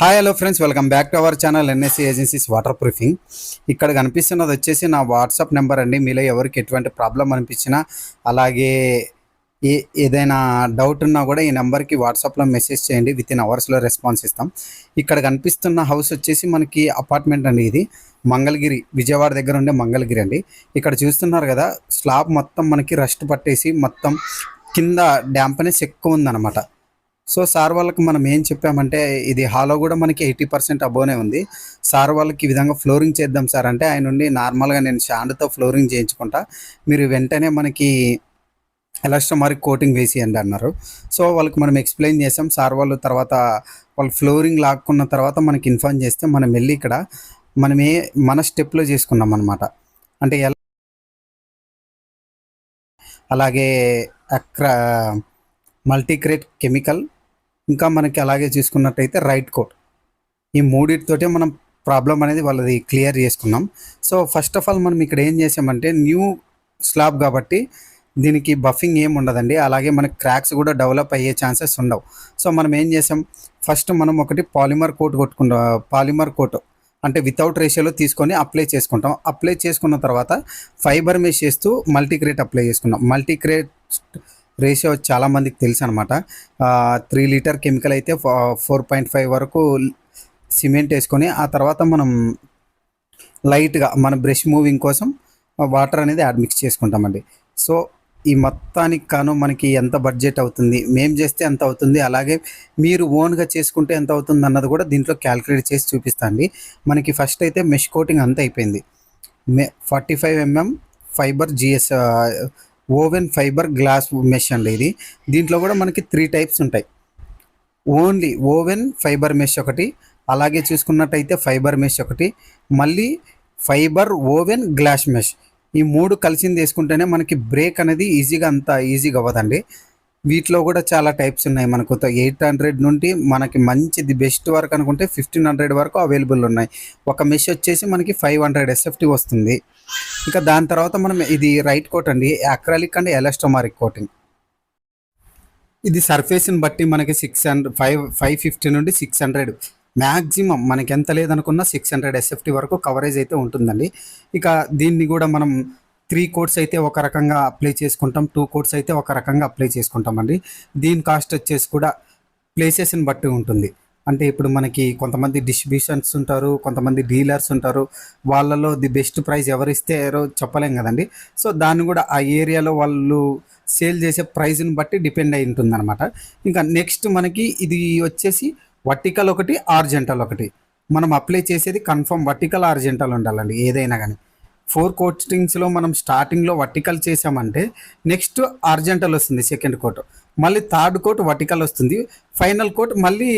Hi hello friends welcome back to our channel NSC agencies waterproofing ఇక్కడ కనిపిస్తున్నది వచ్చేసి నా వాట్సాప్ నెంబర్ అండి. మీలో ఎవరికి ఎటువంటి ప్రాబ్లం అనిపించినా అలాగే ఏ ఏదైనా డౌట్ ఉన్నా కూడా ఈ నెంబర్కి వాట్సాప్లో మెసేజ్ చేయండి. విత్ ఇన్ అవర్స్లో రెస్పాన్స్ ఇస్తాం. ఇక్కడ కనిపిస్తున్న హౌస్ వచ్చేసి మనకి అపార్ట్మెంట్ అండి ఇది. మంగళగిరి విజయవాడ దగ్గర ఉండే మంగళగిరి అండి. ఇక్కడ చూస్తున్నారు కదా స్లాబ్ మొత్తం మనకి రస్ట్ పట్టేసి మొత్తం కింద డ్యాంపనెస్ ఎక్కువ ఉందన్నమాట. సో సార్ వాళ్ళకి మనం ఏం చెప్పామంటే ఇది హాలో కూడా మనకి ఎయిటీ పర్సెంట్ అబోనే ఉంది. సార్ వాళ్ళకి ఈ విధంగా ఫ్లోరింగ్ చేద్దాం సార్ అంటే ఆయన నుండి నార్మల్గా నేను షాండ్తో ఫ్లోరింగ్ చేయించుకుంటా. మీరు వెంటనే మనకి ఎలాస్టోమారిక్ కోటింగ్ వేసియండి అన్నారు. సో వాళ్ళకి మనం ఎక్స్ప్లెయిన్ చేసాం సార్ వాళ్ళు తర్వాత వాళ్ళు ఫ్లోరింగ్ లాక్కున్న తర్వాత మనకి ఇన్ఫార్మ్ చేస్తే మనం వెళ్ళి ఇక్కడ మనం ఏ మన స్టెప్లో చేసుకున్నాం అనమాట అంటే ఎలా అలాగే అక్రా మల్టీక్రేట్ కెమికల్ ఇంకా మనకి అలాగే చూసుకున్నట్టయితే రైట్ కోట్ ఈ మూడింటితోటే మనం ప్రాబ్లం అనేది వాళ్ళది క్లియర్ చేసుకున్నాం. సో ఫస్ట్ ఆఫ్ ఆల్ మనం ఇక్కడ ఏం చేసామంటే న్యూ స్లాబ్ కాబట్టి దీనికి బఫింగ్ ఏం ఉండదండి. అలాగే మనకి క్రాక్స్ కూడా డెవలప్ అయ్యే ఛాన్సెస్ ఉండవు. సో మనం ఏం చేసాం? ఫస్ట్ మనం ఒకటి పాలిమర్ కోట్ కొట్టుకుంటాం పాలిమర్ కోట్ అంటే వితౌట్ రేషియోలో తీసుకొని అప్లై చేసుకుంటాం. అప్లై చేసుకున్న తర్వాత ఫైబర్ మెష్ చేస్తూ మల్టీక్రేట్ అప్లై చేసుకున్నాం. మల్టీక్రేట్ రేషియో చాలామందికి తెలుసు అనమాట త్రీ లీటర్ కెమికల్ అయితే ఫోర్ పాయింట్ ఫైవ్ వరకు సిమెంట్ వేసుకొని ఆ తర్వాత మనం లైట్గా మన బ్రష్ మూవింగ్ కోసం వాటర్ అనేది యాడ్ మిక్స్ చేసుకుంటామండి. సో ఈ మొత్తానికి కాను మనకి ఎంత బడ్జెట్ అవుతుంది మేము చేస్తే ఎంత అవుతుంది అలాగే మీరు ఓన్గా చేసుకుంటే ఎంత అవుతుంది అన్నది కూడా దీంట్లో క్యాలిక్యులేట్ చేసి చూపిస్తాండి మనకి ఫస్ట్ అయితే మెష్ కోటింగ్ అంతా అయిపోయింది. మే forty five mm fibre GS woven fibreglass mesh అండి ఇది. దీంట్లో కూడా మనకి త్రీ టైప్స్ ఉంటాయి. ఓన్లీ ఓవెన్ ఫైబర్ మెష్ ఒకటి అలాగే చూసుకున్నట్టయితే ఫైబర్ మెష్ ఒకటి మళ్ళీ ఫైబర్ ఓవెన్ గ్లాస్ మెష్. ఈ మూడు కలిసింది వేసుకుంటేనే మనకి బ్రేక్ అనేది ఈజీగా అంత ఈజీగా అవ్వదండి. వీటిలో కూడా చాలా టైప్స్ ఉన్నాయి. మనకు ఎయిట్ హండ్రెడ్ నుండి మనకి మంచిది బెస్ట్ వరకు అనుకుంటే ఫిఫ్టీన్ హండ్రెడ్ వరకు అవైలబుల్ ఉన్నాయి. ఒక మెష్ వచ్చేసి మనకి ఫైవ్ హండ్రెడ్ ఎస్ఎఫ్టీ వస్తుంది. ఇంకా దాని తర్వాత మనం ఇది రైట్ కోట్ అండి. అక్రాలిక్ అండ్ ఎలాస్టోమారిక్ కోటింగ్ ఇది సర్ఫేస్ని బట్టి మనకి six hundred five five fifty నుండి సిక్స్ హండ్రెడ్ మ్యాక్సిమం మనకి ఎంత లేదనుకున్నా సిక్స్ హండ్రెడ్ ఎస్ఎఫ్టీ వరకు కవరేజ్ అయితే ఉంటుందండి. ఇక దీన్ని కూడా మనం త్రీ కోట్స్ అయితే ఒక రకంగా అప్లై చేసుకుంటాం టూ కోట్స్ అయితే ఒక రకంగా అప్లై చేసుకుంటామండి. దీని కాస్ట్ వచ్చేసి కూడా ప్లేసెస్ని బట్టి ఉంటుంది. అంటే ఇప్పుడు మనకి కొంతమంది డిస్ట్రిబ్యూషన్స్ ఉంటారు కొంతమంది డీలర్స్ ఉంటారు వాళ్ళలో ది బెస్ట్ ప్రైస్ ఎవరు ఇస్తారో చెప్పలేం కదండి. సో దాన్ని కూడా ఆ ఏరియాలో వాళ్ళు సేల్ చేసే ప్రైస్ని బట్టి డిపెండ్ అయి ఉంటుంది అనమాట ఇంకా నెక్స్ట్ మనకి ఇది వచ్చేసి వర్టికల్ ఒకటి ఆర్జెంటల్ ఒకటి. మనం అప్లై చేసేది కన్ఫర్మ్ వర్టికల్ ఆర్జెంటల్ ఉండాలండి ఏదైనా కానీ. ఫోర్ కోటింగ్స్లో మనం స్టార్టింగ్లో వర్టికల్ చేసామంటే నెక్స్ట్ ఆర్జెంటల్ వస్తుంది సెకండ్ కోట్. మళ్ళీ థర్డ్ కోట్ వర్టికల్ వస్తుంది. ఫైనల్ కోట్ మళ్ళీ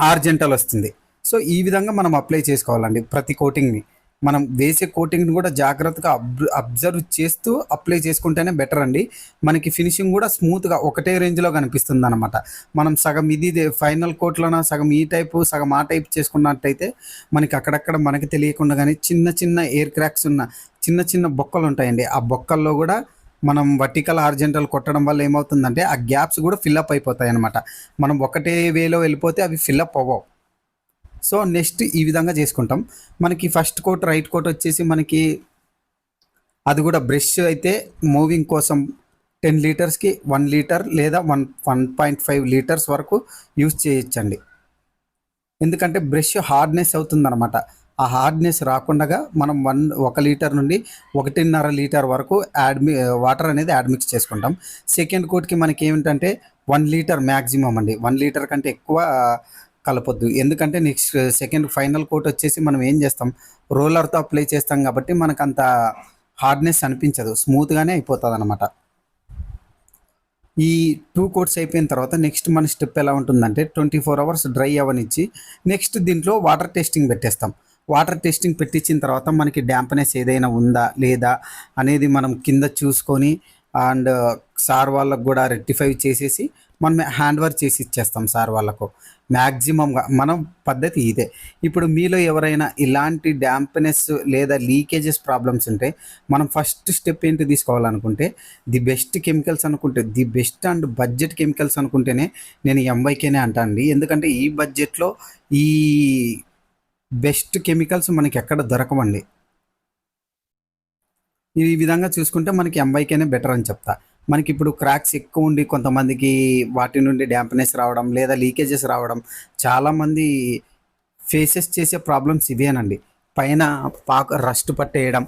ఆర్జెంటల్ వస్తుంది. సో ఈ విధంగా మనం అప్లై చేసుకోవాలండి ప్రతి కోటింగ్ని. మనం వేసే కోటింగ్ని కూడా జాగ్రత్తగా అబ్ అబ్జర్వ్ చేస్తూ అప్లై చేసుకుంటేనే బెటర్ అండి. మనకి ఫినిషింగ్ కూడా స్మూత్గా ఒకటే రేంజ్లో కనిపిస్తుంది అనమాట మనం సగం ఇది ఫైనల్ కోట్లోన సగం ఈ టైపు సగం ఆ టైప్ చేసుకున్నట్టయితే మనకి అక్కడక్కడ మనకి తెలియకుండా కానీ చిన్న చిన్న ఎయిర్ క్రాక్స్ ఉన్న చిన్న చిన్న బొక్కలు ఉంటాయండి. ఆ బొక్కల్లో కూడా మనం వర్టికల్ ఆర్జెంటల్ కొట్టడం వల్ల ఏమవుతుందంటే ఆ గ్యాప్స్ కూడా ఫిల్అప్ అయిపోతాయి అనమాట మనం ఒకటే వేలో వెళ్ళిపోతే అవి ఫిల్అప్ అవ్వవు. సో నెక్స్ట్ ఈ విధంగా చేసుకుంటాం. మనకి ఫస్ట్ కోట్ రైట్ కోట్ వచ్చేసి మనకి అది కూడా బ్రష్ అయితే మూవింగ్ కోసం టెన్ లీటర్స్కి వన్ లీటర్ లేదా one one point five litres వరకు యూజ్ చేయొచ్చండి. ఎందుకంటే బ్రష్ హార్డ్నెస్ అవుతుందన్నమాట. ఆ హార్డ్నెస్ రాకుండా మనం వన్ ఒక లీటర్ నుండి ఒకటిన్నర లీటర్ వరకు యాడ్మి వాటర్ అనేది యాడ్ మిక్స్ చేసుకుంటాం. సెకండ్ కోట్కి మనకి ఏమిటంటే వన్ లీటర్ మ్యాక్సిమం అండి. వన్ లీటర్ కంటే ఎక్కువ కలపొద్దు. ఎందుకంటే నెక్స్ట్ సెకండ్ ఫైనల్ కోట్ వచ్చేసి మనం ఏం చేస్తాం? రోలర్తో అప్లై చేస్తాం కాబట్టి మనకు అంత హార్డ్నెస్ అనిపించదు. స్మూత్గానే అయిపోతుంది అనమాట ఈ టూ కోట్స్ అయిపోయిన తర్వాత నెక్స్ట్ మన స్టెప్ ఎలా ఉంటుందంటే ట్వంటీ ఫోర్ అవర్స్ డ్రై అవనిచ్చి నెక్స్ట్ దీంట్లో వాటర్ టెస్టింగ్ పెట్టేస్తాం. వాటర్ టెస్టింగ్ పెట్టించిన తర్వాత మనకి డ్యాంప్నెస్ ఏదైనా ఉందా లేదా అనేది మనం కింద చూసుకొని అండ్ సార్ వాళ్ళకు కూడా రెక్టిఫై చేసేసి మనం హ్యాండ్ ఓవర్ చేసి ఇచ్చేస్తాం సార్ వాళ్ళకు. మ్యాక్సిమంగా మనం పద్ధతి ఇదే. ఇప్పుడు మీలో ఎవరైనా ఇలాంటి డ్యాంప్నెస్ లేదా లీకేజెస్ ప్రాబ్లమ్స్ ఉంటే మనం ఫస్ట్ స్టెప్ ఏంటి తీసుకోవాలనుకుంటే ది బెస్ట్ కెమికల్స్ అనుకుంటే the best and budget chemicals అనుకుంటేనే నేను ఎంవైకేనే అంటానండి ఎందుకంటే ఈ బడ్జెట్లో ఈ బెస్ట్ కెమికల్స్ మనకి ఎక్కడ దొరకవండి. ఈ విధంగా చూసుకుంటే మనకి ఎంవైకేనే బెటర్ అని చెప్తా. మనకి ఇప్పుడు క్రాక్స్ ఎక్కువ ఉండి కొంతమందికి వాటి నుండి డ్యాంప్నెస్ రావడం లేదా లీకేజెస్ రావడం చాలామంది ఫేసెస్ చేసే ప్రాబ్లమ్స్ ఇవేనండి. పైన పాక రస్ట్ పట్టేయడం.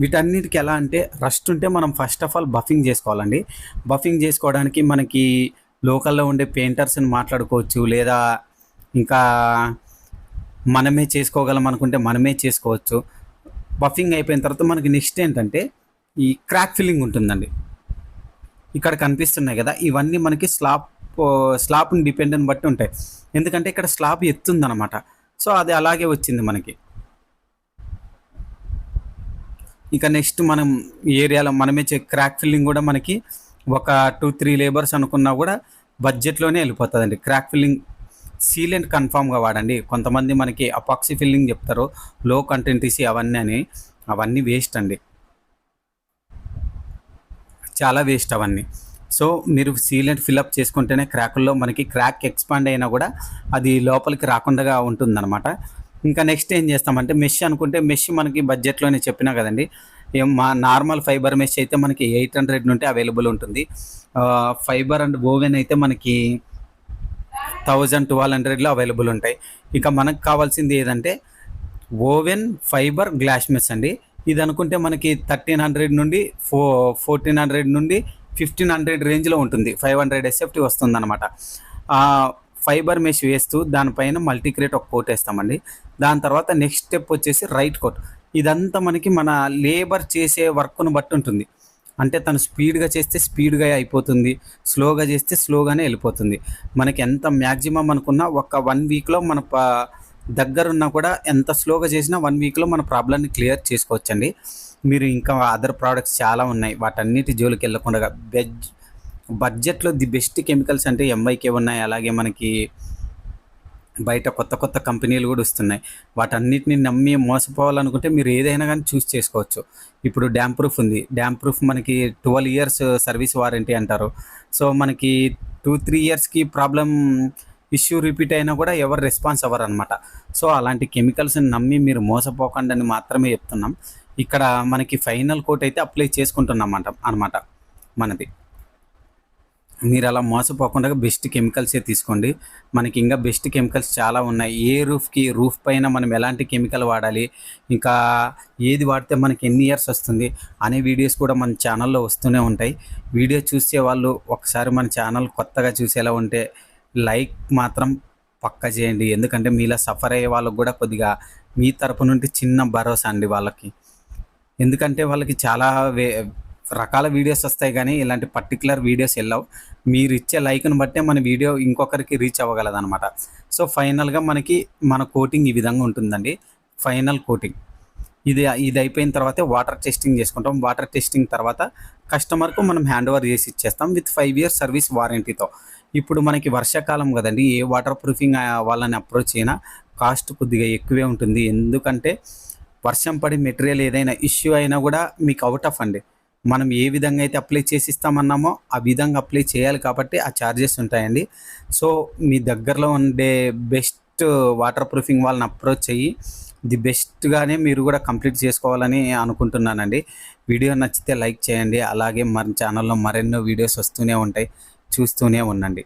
వీటన్నిటికి ఎలా అంటే రస్ట్ ఉంటే మనం ఫస్ట్ ఆఫ్ ఆల్ బఫింగ్ చేసుకోవాలండి. బఫింగ్ చేసుకోవడానికి మనకి లోకల్లో ఉండే పెయింటర్స్ని మాట్లాడుకోవచ్చు లేదా ఇంకా మనమే చేసుకోగలం అనుకుంటే మనమే చేసుకోవచ్చు. బఫింగ్ అయిపోయిన తర్వాత మనకి నెక్స్ట్ ఏంటంటే ఈ క్రాక్ ఫిల్లింగ్ ఉంటుందండి. ఇక్కడ కనిపిస్తున్నాయి కదా. ఇవన్నీ మనకి స్లాబ్ స్లాబ్ని డిపెండెంట్ బట్టి ఉంటాయి. ఎందుకంటే ఇక్కడ స్లాబ్ ఎత్తుందనమాట సో అది అలాగే వచ్చింది మనకి. ఇక నెక్స్ట్ మనం ఏరియాలో మనమే క్రాక్ ఫిల్లింగ్ కూడా మనకి ఒక టూ త్రీ లేబర్స్ అనుకున్నా కూడా బడ్జెట్లోనే వెళ్ళిపోతుందండి. క్రాక్ ఫిల్లింగ్ సీలెంట్ కన్ఫామ్గా వాడండి. కొంతమంది మనకి అపాక్సీ ఫిల్లింగ్ చెప్తారు. లో కంటెంట్ ఇసి అవన్నీ అని. అవన్నీ వేస్ట్ అండి. చాలా వేస్ట్ అవన్నీ. సో మీరు సీలెంట్ ఫిల్అప్ చేసుకుంటేనే క్రాకుల్లో మనకి క్రాక్ ఎక్స్పాండ్ అయినా కూడా అది లోపలికి రాకుండా ఉంటుందన్నమాట. ఇంకా నెక్స్ట్ ఏం చేస్తామంటే మెష్ అనుకుంటే మెష్ మనకి బడ్జెట్లోనే చెప్పినా కదండి. మా నార్మల్ ఫైబర్ మెష్ అయితే మనకి ఎయిట్ హండ్రెడ్ నుండి అవైలబుల్ ఉంటుంది. ఫైబర్ అండ్ ఓవెన్ అయితే మనకి థౌజండ్ ట్వెల్వ్ హండ్రెడ్లో అవైలబుల్ ఉంటాయి. ఇక మనకు కావాల్సింది ఏదంటే ఓవెన్ ఫైబర్ గ్లాస్ మెస్ అండి. ఇది అనుకుంటే మనకి థర్టీన్ హండ్రెడ్ నుండి ఫో ఫోర్టీన్ హండ్రెడ్ నుండి ఫిఫ్టీన్ హండ్రెడ్ రేంజ్లో ఉంటుంది. ఫైవ్ హండ్రెడ్ ఎస్ఎఫ్టీ వస్తుందన్నమాట. ఫైబర్ మెష్ వేస్తూ దానిపైన మల్టీక్రేట్ ఒక కోట్ వేస్తామండి. దాని తర్వాత నెక్స్ట్ స్టెప్ వచ్చేసి రైట్ కోట్ ఇదంతా మనకి మన లేబర్ చేసే వర్క్ను బట్టి ఉంటుంది. అంటే తను స్పీడ్గా చేస్తే స్పీడ్గా అయిపోతుంది. స్లోగా చేస్తే స్లోగానే వెళ్ళిపోతుంది. మనకి ఎంత మ్యాక్సిమం అనుకున్నా ఒక వన్ వీక్లో మన దగ్గరున్నా కూడా ఎంత స్లోగా చేసినా వన్ వీక్లో మన ప్రాబ్లమ్ని క్లియర్ చేసుకోవచ్చండి. మీరు ఇంకా అదర్ ప్రోడక్ట్స్ చాలా ఉన్నాయి. వాటన్నిటి జోలికి వెళ్ళకుండా బెజ్ బడ్జెట్లో ది బెస్ట్ కెమికల్స్ అంటే ఎంఐకే ఉన్నాయి. అలాగే మనకి బయట కొత్త కొత్త కంపెనీలు కూడా వస్తున్నాయి. వాటన్నిటిని నమ్మి మోసపోవాలనుకుంటే మీరు ఏదైనా కానీ చూస్ చేసుకోవచ్చు. ఇప్పుడు డ్యామ్ ప్రూఫ్ ఉంది. డ్యామ్ ప్రూఫ్ మనకి ట్వెల్వ్ ఇయర్స్ సర్వీస్ వారంటీ అంటారు. సో మనకి టూ త్రీ ఇయర్స్కి ప్రాబ్లం ఇష్యూ రిపీట్ అయినా కూడా ఎవరు రెస్పాన్స్ అవ్వరు అనమాట సో అలాంటి కెమికల్స్ని నమ్మి మీరు మోసపోకండి అని మాత్రమే చెప్తున్నాం. ఇక్కడ మనకి ఫైనల్ కోట్ అయితే అప్లై చేసుకుంటున్నాం అనమాట మనది. మీరు అలా మోసపోకుండా బెస్ట్ కెమికల్సే తీసుకోండి. మనకి ఇంకా బెస్ట్ కెమికల్స్ చాలా ఉన్నాయి. ఏ రూఫ్కి రూఫ్ పైన మనం ఎలాంటి కెమికల్ వాడాలి? ఇంకా ఏది వాడితే మనకి ఎన్ని ఇయర్స్ వస్తుంది? అనే వీడియోస్ కూడా మన ఛానల్లో వస్తూనే ఉంటాయి. వీడియో చూసే వాళ్ళు ఒకసారి మన ఛానల్ కొత్తగా చూసేలా ఉంటే లైక్ మాత్రం పక్క చేయండి. ఎందుకంటే మీలా సఫర్ అయ్యే వాళ్ళకు కూడా కొద్దిగా మీ తరపు నుండి చిన్న భరోసా అండి వాళ్ళకి. ఎందుకంటే వాళ్ళకి చాలా వే రకాల వీడియోస్ వస్తాయి కానీ ఇలాంటి పర్టికులర్ వీడియోస్ వెళ్ళవు మీరు ఇచ్చే లైక్ని బట్టే మన వీడియో ఇంకొకరికి రీచ్ అవ్వగలదన్నమాట. సో ఫైనల్గా మనకి మన కోటింగ్ ఈ విధంగా ఉంటుందండి. Final coating. ఇది ఇది అయిపోయిన తర్వాతే వాటర్ టెస్టింగ్ చేసుకుంటాం. వాటర్ టెస్టింగ్ తర్వాత కస్టమర్కు మనం హ్యాండ్ ఓవర్ చేసి ఇచ్చేస్తాం. విత్ ఫైవ్ ఇయర్స్ సర్వీస్ వారంటీతో. ఇప్పుడు మనకి వర్షాకాలం కదండి ఏ వాటర్ ప్రూఫింగ్ వాళ్ళని అప్రోచ్ అయినా కాస్ట్ కొద్దిగా ఎక్కువే ఉంటుంది. ఎందుకంటే వర్షం పడి మెటీరియల్ ఏదైనా ఇష్యూ అయినా కూడా మీకు అవుట్ ఆఫ్ అండి. మనం ఏ విధంగా అయితే అప్లై చేసి ఇస్తామన్నామో ఆ విధంగా అప్లై చేయాలి కాబట్టి ఆ ఛార్జెస్ ఉంటాయండి. సో మీ దగ్గరలో ఉండే బెస్ట్ వాటర్ ప్రూఫింగ్ వాళ్ళని అప్రోచ్ అయ్యి ది బెస్ట్గానే మీరు కూడా కంప్లీట్ చేసుకోవాలని అనుకుంటున్నానండి. వీడియో నచ్చితే లైక్ చేయండి. అలాగే మన ఛానల్లో మరెన్నో వీడియోస్ వస్తూనే ఉంటాయి. చూస్తూనే ఉండండి.